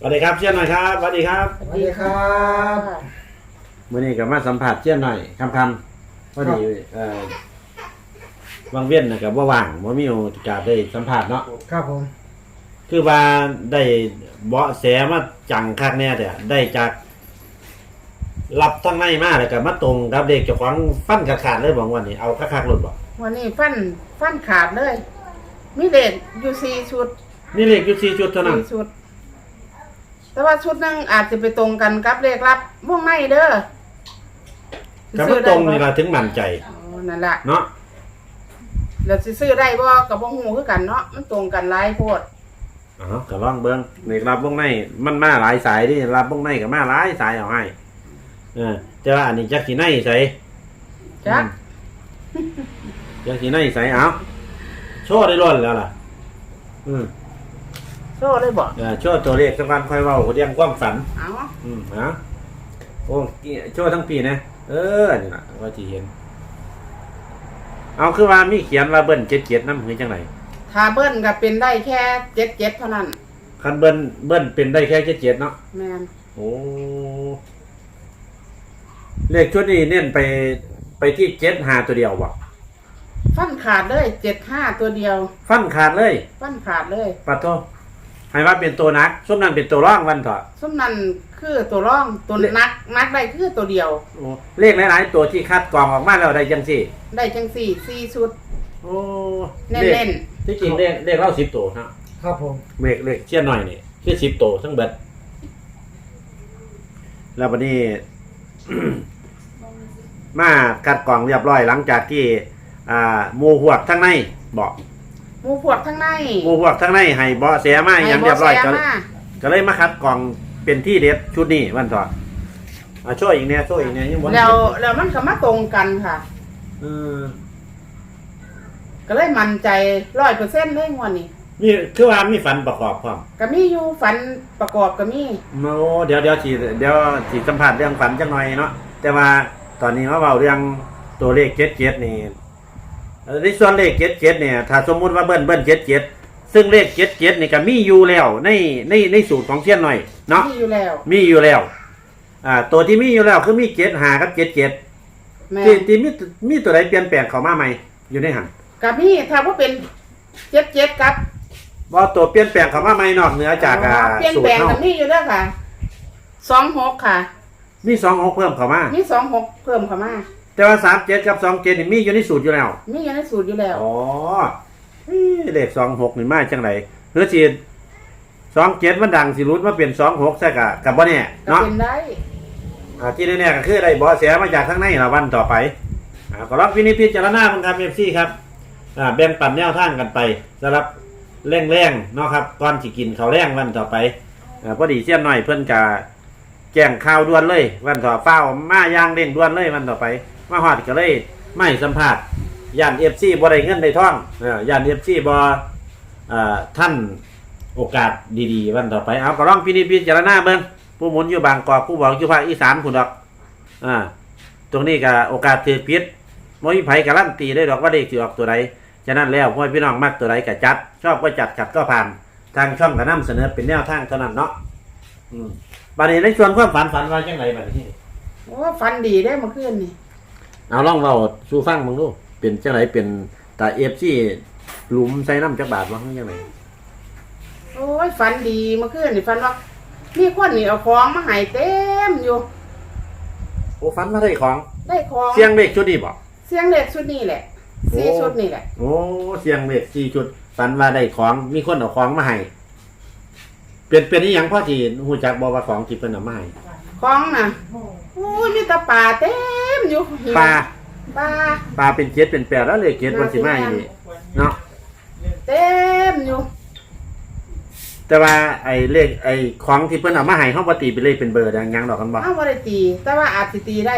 สวัสดีครับเชี่ยนหน่อยครับสวัสดีครับสวัสดีครับวันนี้ก็มาสัมผัสเชี่ยนหน่อยคำคำๆพอดีเอ่อวังเวียนนะกับว่าว่างว่ามีโอกาสได้สัมผัสเนาะครับผม คือว่าได้เบาะแสมาจังคักแน่แต่ได้จากรับทั้งในมาแล้วก็มาตรงกับเด็กเจ้าของฟันขาดขาดๆเลยบอกวันนี้เอาคักๆหลุดบอกวันนี้ฟันฟันขาดเลยมีเด็กอยู่สี่ชุดนี่เลขอยุสี่จุดเท่านั้นสี่ชุด แต่ว่าชุดหนึงอาจจะไปตรงกันกับเลขรับวงในเด้อกับมาตรงนี่เราถึงมั่นใจ อ๋อนั่นแหละเนาะแล้วสิซื้อได้บ่กับวงหูคือกันเนาะมันตรงกันหลายโพดอ๋อก็ลองเบิ้งเลขรับวงในมันมาหลายสายดิรับวงในกับมาหลายสายเอาให้เออแต่ว่าอันนี้จักสีในใสจักอืมจักสีในใสเอาโชว์ได้ร้อนแล้วล่ะ อืม โซ่เลยบ่เออโชว์ตัวเลขสักวันค่อยเว้าเรียงความฝัน เอาอืมฮะโอ้กี้โชว์ทั้งปีนะ เออนี่ล่ะว่าที่เห็น เอาคือว่ามีเขียนว่าเบิ้ลเจ็ดเจ็ดน้ำหือจังไหนถ้าเบิ้ลก็เป็นได้แค่เจ็ดเจ็ดเท่านั้น คันเบิ้ลเบิ้ลเป็นได้แค่เจ็ดเจ็ดเนาะแม่นโอ้เลขชุดนี้เน้นไปไปที่เจ็ดหาตัวเดียวบ่ฟันขาดเลยเจ็ดห้าตัวเดียว ฟันขาดเลย ฟันขาดเลยปัดโท ให้ว่าเป็นตัวนักส้มนั้นเป็นตัวร่องวันเถอะสมนั้นคือตัวร่องตัวนักนักได้คือตัวเดียวโอ้เลขหลายๆตัวที่คัดกรองออกมาแล้วได้จังสี่ ได้จังสี่สี่ชุด โอ้เน้เลขนที่จริงเลขเลขเล่าสิบตัวฮะครับผมเลขเลขเชี่ยหน่อยนี่คือสิบตัวทั้งเบิดแล้ววันนี้ มาคัดกรองเรียบร้อยหลังจากที่ อ่าหมูหวกทั้งในบอกๆ หมูพวกข้างในหมูหวกทั้งในให้เบาะเสียมาอย่างเรียบร้อยให้ก็บ่แซมาก็เลยมาคัดกรองเป็นที่เด็ดชุดนี้วันต่ออ่าช่วยอีกเนี่ยช่วยอีกเนี่ยยังบ่แล้วแล้วมันก็มาตรงกันค่ะ เออก็เลยมั่นใจร้อยเปอร์เซ็นต์เลยงวันนี้นี่คือว่ามีฝันประกอบพร้อมก็มีอยู่ฝันประกอบก็มีโอ้เดี๋ยวเดี๋ยวสีเดี๋ยวสีสัมผัสเรื่องฝันจังหน่อยเนาะแต่ว่าตอนนี้มาเบาเรื่องตัวเลขเจ็ดเจ็ดนี่เอ่อ ในส่วนเลขเจ็ดเจ็ดเนี่ยถ้าสมมุติว่าเบิ้ลเบิ้ลเจ็ดเจ็ดซึ่งเลขเจ็ดเจ็ดนี่ก็มีอยู่แล้วในในในสูตรของเทียนหน่อยเนาะมีอยู่แล้วมีอยู่แล้วอ่าตัวที่มีอยู่แล้วคือมีเจ็ดหากับเจ็ดเจ็ดแม่ที่ที่มีมีตัวใดเปลี่ยนแปลงเข้ามาใหม่อยู่ในหันก็มีถ้าว่าเป็นเจ็ดเจ็ดกับว่าตัวเปลี่ยนแปลงเข้ามาใหม่นอกเหนือจากอ่าเปลี่ยนสูตแปลรงเฮาก็มีอยู่แล้วค่ะสองหกค่ะ มีสองหกเพิ่มเข้ามา มีสองหกเพิ่มเข้ามา แต่ว่าสามเจ็ดกับสองเจ็ดนี่มีอยู่ในสูตรอยู่แล้วมีอยู่ในสูตรอยู่แล้ว อ๋อเอ้ยเลขสองหกนี่มาจังไรเฮือสีสองเจ็ดมันดังสิรุดมาเป็นสองหกใช่กะกับบ่เนี่ยก็เนาะเป็นได้ อ่าที่แน่ๆก็คือได้บอเสียมาจากข้างในละวันต่อไปอ่าก็รับวินิจพิจารณามันครับเอฟซีครับอ่าแบ่งปันแนวทางกันไปสำหรับแรงๆเนาะครับก่อนสิกินข้าวแรงวันต่อไปอ่าพอดีเสี้ยนหน่อยเพื่อนกะแจ้งข่าวด่วนเลย วันต่อเฝ้ามาย่างเร่งด่วนเลยวันต่อไป มาฮอดก็เลยไม่สัมภาษณ์ย่านเอฟซีบ่ได้เงินได้ท่องเออย่านเอฟซีบอ่าท่านโอกาสดีๆ วันต่อไปเอาก็ลองพินิจพิจารณาเบิ่งผู้หมุนอยู่บางกอกผู้บอกอยู่ภาคอีสานคุณดอกอ่าตรงนี้ก็โอกาสถือพิษบ่มีไผ่การันตีได้ดอกว่าเลขสิออกตัวใดฉะนั้นแล้วพ่อพี่น้องมักตัวใดก็จัด ชอบก็จัดขัดก็ผ่าน ทางช่องก็นำเสนอเป็นแนวทางเท่านั้นเนาะอืมบัดนี้ในส่วนความฝันฝันว่าจังไดบัดนี้โอ้ฟันดีได้เมื่อคืนนี่ เอาลองเว้าสู่ฟังมึงดูเป็นจังไรเป็นตาเอฟซีหลุมใส่น้ำจักบาทวะจังไรโอ้ยฟันดีเมื่อคืนนี่ฟันว่ามีคนนี่เอาของมาให้เต็มอยู่ โอ้ฟันมาได้ของ ได้ของเสียงเลขชุดนี้บ่เสียงเด็กชุดนี้แหละสี่โอ้ชุดนี่แหละ โอ้เสียงเลขสี่ชุดฟันว่าได้ของมีคนเอาของมาให้เป็นเป็นนี่ยังพ่อที่หูจักบอกว่าของที่เพิ่นเอามาให้ของน่ะโอ้ยมีแตาป่าเต็ม อยู่ปลาปลาปลาเป็นเจ็ดเป็นแปดแล้วเลขเจ็ดวันสิมาอย่างนี้เนาะเต็มอยู่แต่ว่าไอ้เลขไอ้ของที่เพิ่นเอามาให้เฮาบ่ตีเป็นเลขเป็นเบอร์ดังยังดอกกันบ่อ้าวบ่ได้ตี แต่ว่าอาจสิตีได้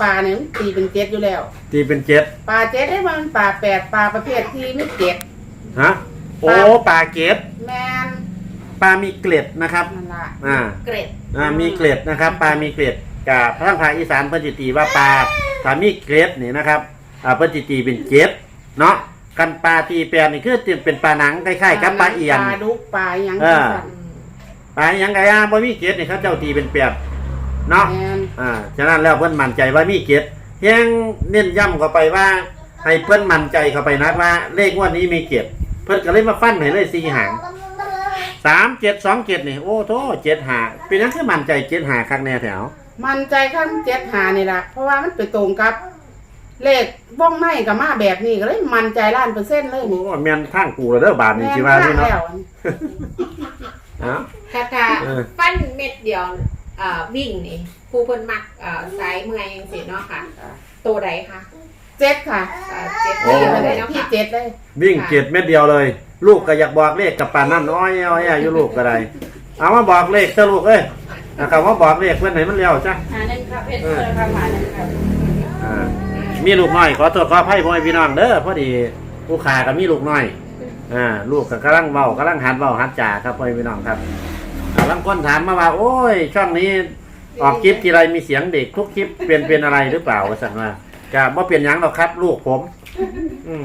ปลาเนี่ยมันตีเป็นเจ็ดอยู่แล้ว ตีเป็นเจ็ดปลาเจ็ดได้มันปลาแปดปลาประเภทที่ไม่เจ็ดฮะโอ้ปลาเกตแมนปลามีเกล็ดนะครับนั่นล่ะอ่าเกร็ดอ่ามีเกล็ดนะครับ ปลามีเกล็ด กับทางภาคอีสานเพิ่นจิตีว่าปลาถ้ามีเกล็ดนี่นะครับอ่าเพิ่นจิตีเป็นเจ็ดเนาะกันปลาตีแปลนี่คือเป็นปลาหนังคล้ายๆกับปลาเอียน ปลาดุกปลาหยังเออ จังซั่นปตายหยังไงอะบ่มีเจ็ดนี่เขาเจ้าตีเป็นแปดเนาะ แมนอ่า ฉะนั้นแล้วเพิ่นมั่นใจว่ามีเจ็ดเพียงเน้นย้ำเข้าไปว่า ให้เพิ่นมั่นใจเข้าไปนักว่า เลขงวันนี้มีเจ็ดเพิ่นก็เลยมาฟันให้เลยสี่หางสามเจ็ดสองเจ็ดนี่โอ้โถเจ็ดหาเป็นนั้นคือมั่นใจเจ็ดหาครั้งแน่แถว มันใจข้างเจ็ดหานี่ล่ะเพราะว่ามันไปตรงกับ เลขบ้องไม้กับมาแบบนี้ก็เลยมันใจล้านเปอร์เซ็นต์เลยโอ้นี่แม่นทางกูแล้วเด้อบาทนี่สิว่านี่เนาะแล้วเอ้าถ้าถ้าเออ ฟันเม็ดเดียวเอ่อวิ่งนี่ครูเพิ่นมักเอ่อสายเมื่อยจังซี่เนาะค่ะตัวใดคะเจ็ดค่ะเอ่อเจ็ดโอ้ปีพี่มามาเลเลยยเนาะพี่ค่ะ เจ็ดเลยวิ่งเจ็ดเม็ดเดียวเลย ลูกก็อยากบอกเลขกับปานนั่นอ้อยอ้อยอยู่ลูกก็ได้เอามาบอกเลขซะลูกเอ้ย นะครับว่าบอกเลขเพื่อนไหนมันเร็วจ้ะหาหนึ่งค่ะเพชรเพื่อนค่ะหาหนึ่งค่ะอ่ามีลูกน้อยขอตัวขออภัยพ่อแม่พี่น้องเด้อพอดีผู้ขาก็มีลูกน้อยอ่าลูกก็กำลังเว้ากำลังหัดเว้าหัดจ่าครับพ่อแม่พี่น้องครับอ่าบางคนถามมาว่า โอ้ย ช่องนี้ออกคลิปทีไรมีเสียงเด็กทุกคลิปเป็นเป็นอะไรหรือเปล่าว่าสั่นว่าก็บ่เปลี่ยนหยังหรอกครับ ลูกผม อืม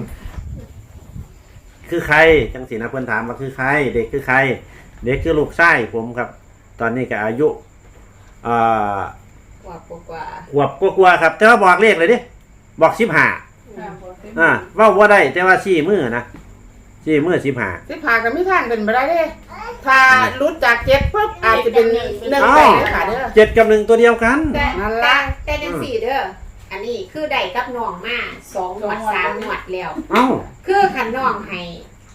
คือใครจังสีนะเพื่อนถามว่าคือใคร เด็กคือใคร เด็กคือลูกชายผมครับ ตอนนี้ก็อายุอ่ากว่ากว่าขวบกว่าๆครับ แต่ว่าบอกเลขเลยดิบอกสิบห้าๆอ่าเว่าว่าได้แต่ว่าชี้มือนะชี้มือสิบห้า สิพากันไม่ทางเป็นไปได้เด้ถ้ารุดจากเจ็ดปุ๊บอาจจะเป็นหนึ่งอ้าวแปดเลยค่ะเด้อ เจ็ดกับหนึ่งตัวเดียวกัน แต่นั่นแต่ล่ะ แต่จังสี่เด้ออันนี้คือได้กับน้องมาสองหมวดสามหมวดแล้ว เอ้า คือคันน้องให้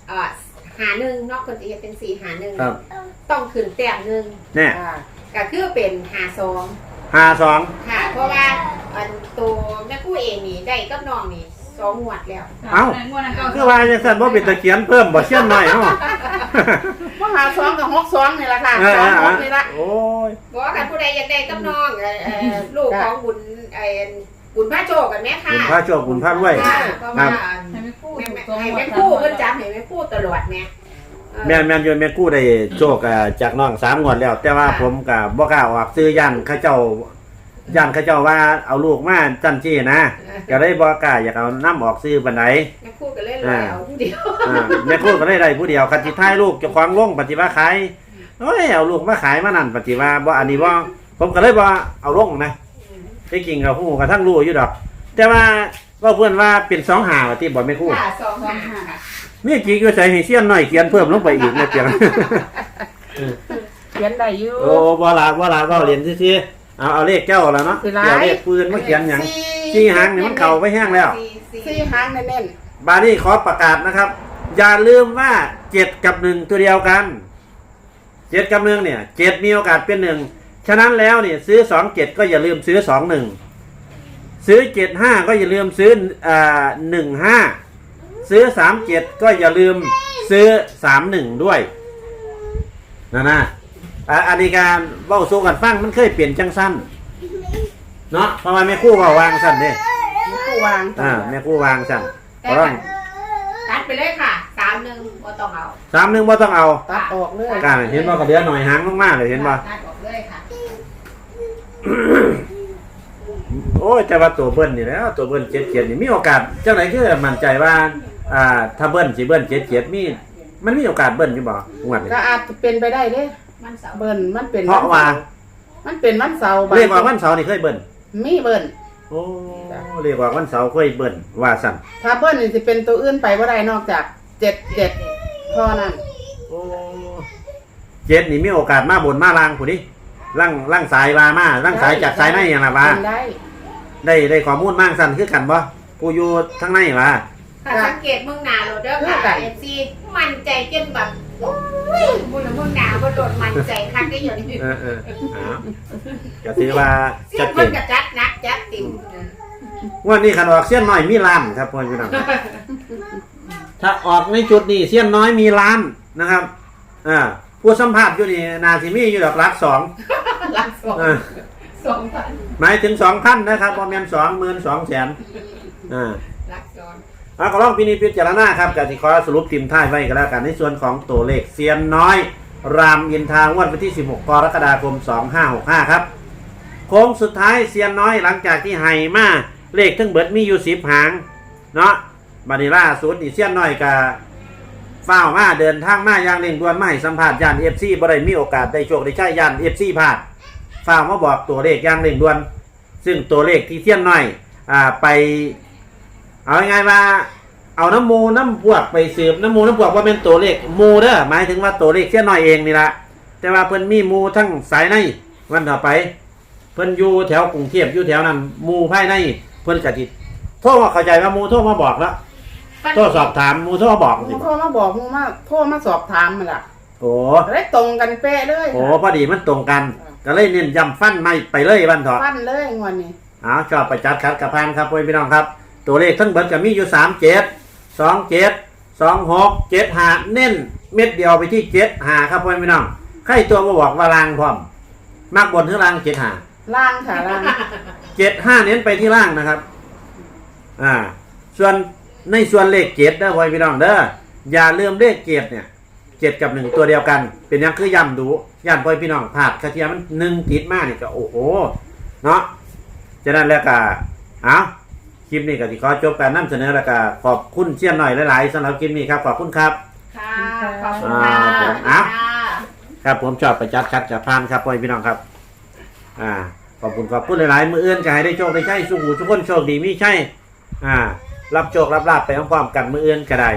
เอ่อ หาหนึ่งเนอกคนจะเฮ็ดเป็นสี่หาหนึ่งครับต้องขึ้นแต้มหนึ่งเนี่ยอ่าก็คือเป็นหาสองห้าสองค่ะ เพราะว่าอันตัวแม่กู้เองนี่ได้กับน้องนี่สองหมวดแล้ว เอ้าคือว่าจังสันว่าเป็นตะเขียนเพิ่มบ่เชี่ยนหน่อยเอ้ามหาสองกับหกสองนี่แหละค่ะเออสเอองอหกนี่ละโอ้ย บอกว่าคันผู้ใดอยากได้กับน้องเอ่อเอ่อลูกของบุญไอ้ บุญพระโจกันแม่ค่ะบุญพระโชคบุญพระรวย ค่ะเพราะว่าให้ไม่พูดแม่แม่ตรงให้ๆแม่กู้เพิ่นจำให้แม่กู้ตลอดแม่เออ แม่นแม่นโยนแม่กู้ได้โชคอ่าจากน้องสามงวดแล้ว แต่ว่าค่ะ ผมกับบ่กล้าออกซื้อย่านเขาเจ้าย่านเขาเจ้าว่าเอาลูกมาจันจี้นะก็ได้บ่กล้าอยากเอาน้ำออกซื้อบันไดแม่กู้ก็เลยเลยเอาผู้เดียวอ่าแม่กู้ก็ได้ได้ผู้เดียวคันสิท้ายลูกเจะควางลงปฏิว่าขายโอ้ยเอาลูกมาขายมานั่นปฏิว่าบ่อันนี้บ่ผมก็เลยบ่เอาลงนะ ที่จริงกับผู้กระทั่งรู้อยู่ดอก แต่ว่าว่าเพื่อนว่าเป็นสองหาว่าที่บ่แม่กู้ค่ะสองหาค่ะนี่จริงก็ใส่ให้เสี้ยนหน่อยเขียนเพิ่มลงไปอีกนะเพียง เขียนได้อยู่ โอ้บ่ละบ่ละบ่เรียนซื่อๆเอาเอาเลขเจ้าแล้วเนาะสิหลาย เดี๋ยวเลขปืนมาเขียนหยังจี้หางนี่มันเข้าไปแห้งแล้ว สี่สี่สี่หางแน่นบานี่ขอประกาศนะครับ อย่าลืมว่าเจ็ดกับหนึ่งตัวเดียวกันเจ็ดกับหนึ่งเนี่ยเจ็ดมีโอกาสเป็นหนึ่ง ฉะนั้นแล้วเนี่ยซื้อสองเจ็ดก็อย่าลืมซื้อสองหนึ่งซื้อเจ็ดห้าก็อย่าลืมซื้ออ่าหนึ่งห้าซื้อสามเจ็ดก็อย่าลืมซื้อสามหนึ่งด้วยนะนะอ่าอันนี้การเบ้าสู้กันฟังมันเคยเปลี่ยนจังสั้นเนาะเพราะว่าแม่ครู่เบาวางสั้นเนี่ยๆผู้วางอ่าแม่ครู่วางสั้นแต่เพราะว่าตัดไปเลยค่ะสามหนึ่งบ่ต้องเอาสามหนึ่งว่าต้องเอาตัดออกเลยการเห็นว่ากระเดือหน่อยหางมากๆเลยเห็นป่ะ ตัดออกเลยค่ะ โอ้ยแต่ว่าตัวเบิ้ลนี่แหล้วตัวเบิ้ลเจ็ดเจ็ดนี่มีโอกาสเจ้าไหนคือมั่นใจว่า อ่า ถ้าเบิ้ลสิเบิ้ลเจ็ดเจ็ดมี มันมีโอกาสเบิ้ลอยู่บ่งวดนี้ก็อาจจะเป็นไปได้เด้มันเสาร์เบิ่นมันเป็นเพราะว่ามันเป็นวันเสาร์เรียกว่าวันเสาร์นี่เคยเบิ้ลมีเบิ่นโอ้เรียกว่าวันเสาร์เคยเบิ้ลว่าสั่นถ้าเบิ่นนี่สิเป็นตัวอื่นไปบ่ได้นอกจากเจ็ดเจ็ดเท่านั้นโอ้เจ็ดนี่มีโอกาสมาบนมาล่างผู้นี้ ล่างล่างสายมามาล่างสายจากสายในอย่างละว่าเป็นได้ได้ได้ข้อมูลมากสั่นคือกันบ่ผู้อยู่ทั้งในว่าค่ะสังเกตเมืองหนาโรเดอร์ค่ะเอฟซีมั่นใจจนแบบโอ้ยมึงเมืองหนาบ่โดนมั่นใจคักได้อยู่นี่เออเออเอาก็ถือว่าเสียชัดงเจเพิ่นนก็จัดหนักจัดติ่มงวันนี้ขันออกเสี้ยนน้อยมีล้านครับพ่อพี่น้องถ้าออกในจุดนี้เสี้ยนน้อยมีล้านนะครับอ่า ผู้สัมภาษณ์อยู่นี่นาสิมีอยู่ดอกหลักสองลักสองอ่าสองพันหมายถึงสองพันนะครับประมาณสองหมื่นสองแสนอ่าลักสองเอาก็ลองพินิจพิจารณาครับกับที่ขอสรุปทีมท้ายไว้ก็แล้วกันในส่วนของตัวเลขเซียนน้อย รามอินทางวดวันที่ 16 กรกฎาคม 2565 ครับโค้งสุดท้ายเซียนน้อยหลังจากที่ไห้มาเลขทั้งเบิดมีอยู่สิบหาง เนาะบานิล่าสุดนี่เซียนน้อยกับ ฝ้าวมาเดินทางมาอย่างเร่งด่วนไมาให้สัมภาษณ์ย่านเอฟซีบ่ได้มีโอกาสได้โชคได้ใช้ยานเอฟซีพลาดฝ้าวมาบอกตัวเลขอย่างเร่งด่วน ซึ่งตัวเลขที่เทียนหน้อยอ่าไป เอาง่ายๆว่า เอาน้ำมูน้ำพวกไปสืบน้ำมูน้ำพวกว่าเป็นตัวเลขมูเด้อหมายถึงว่าตัวเลขเทียนหน้อยเองนี่ละแต่ว่าเพิ่นมีมูทั้งสายในวันต่อไป เพิ่นอยู่แถวกรุงเทพอยู่แถวนั้นมูภายในเพิ่นกะติโทรมาเข้าใจว่ามูโทรมาบอกแล้ว โทรสอบถามหมูโทรมาบอกหสิมูโทรมาบอกหมูมาโทรมาสอบถามมันล่ะโอ้เลยตรงกันเป๊ะเลยโอ้พอดีมันตรงกัน ก็เลยเน้นย้ำฟันไม่ไปเลยวันเถอะ ฟันเลยงวดนี้เอาชอบประจัดคัดกับพานครับพ่อพี่น้องครับ ตัวเลขทั้งเบิดก็มีอยู่สามเจ็ดสองเจ็ดสองหกเจ็ดหาเน้นเม็ดเดียวไปที่เจ็ดหาครับพ่อพี่น้องใครตัวมาบอกว่าลางพร้อม มากบนหรือลางเจ็ดหาล่างค่ะล่างเจ็ดห้าเน้นไปที่ล่างนะครับ อ่า ส่วน ในส่วนเลขเจ็ดเด้อพ่อพี่น้องเด้ออย่าลืมเลขเจ็ดเนี่ยเจ็ดกับหนึ่งตัวเดียวกัน เป็นหยังคือย้ำดูย้ำพ่อพี่น้องพลาดคาเทียมันหนึ่งติดมากนี่ก็โอ้โหเนาะฉะนั้นแล้วก็เอาคลิปนี้ก็ที่ขอจบการนำเสนอแล้วก็ขอบคุณเชี่ยนหน่อยหลายๆสำหรับคลิปนี้ครับขอบคุณครับค่ะขอบคุณค่ะอ่าค่ะครับผมชอบประจัดชัดจะพานครับพ่อพี่น้องครับ อ่าขอบคุณขอบคุณหลายๆมืออื่นก็ให้ได้โชคได้ใช่สุขหูทุกคนโชคดีมีใช่ อ่า รับโชครับลาบไปพร้อมๆกันมืออื่นก็ได้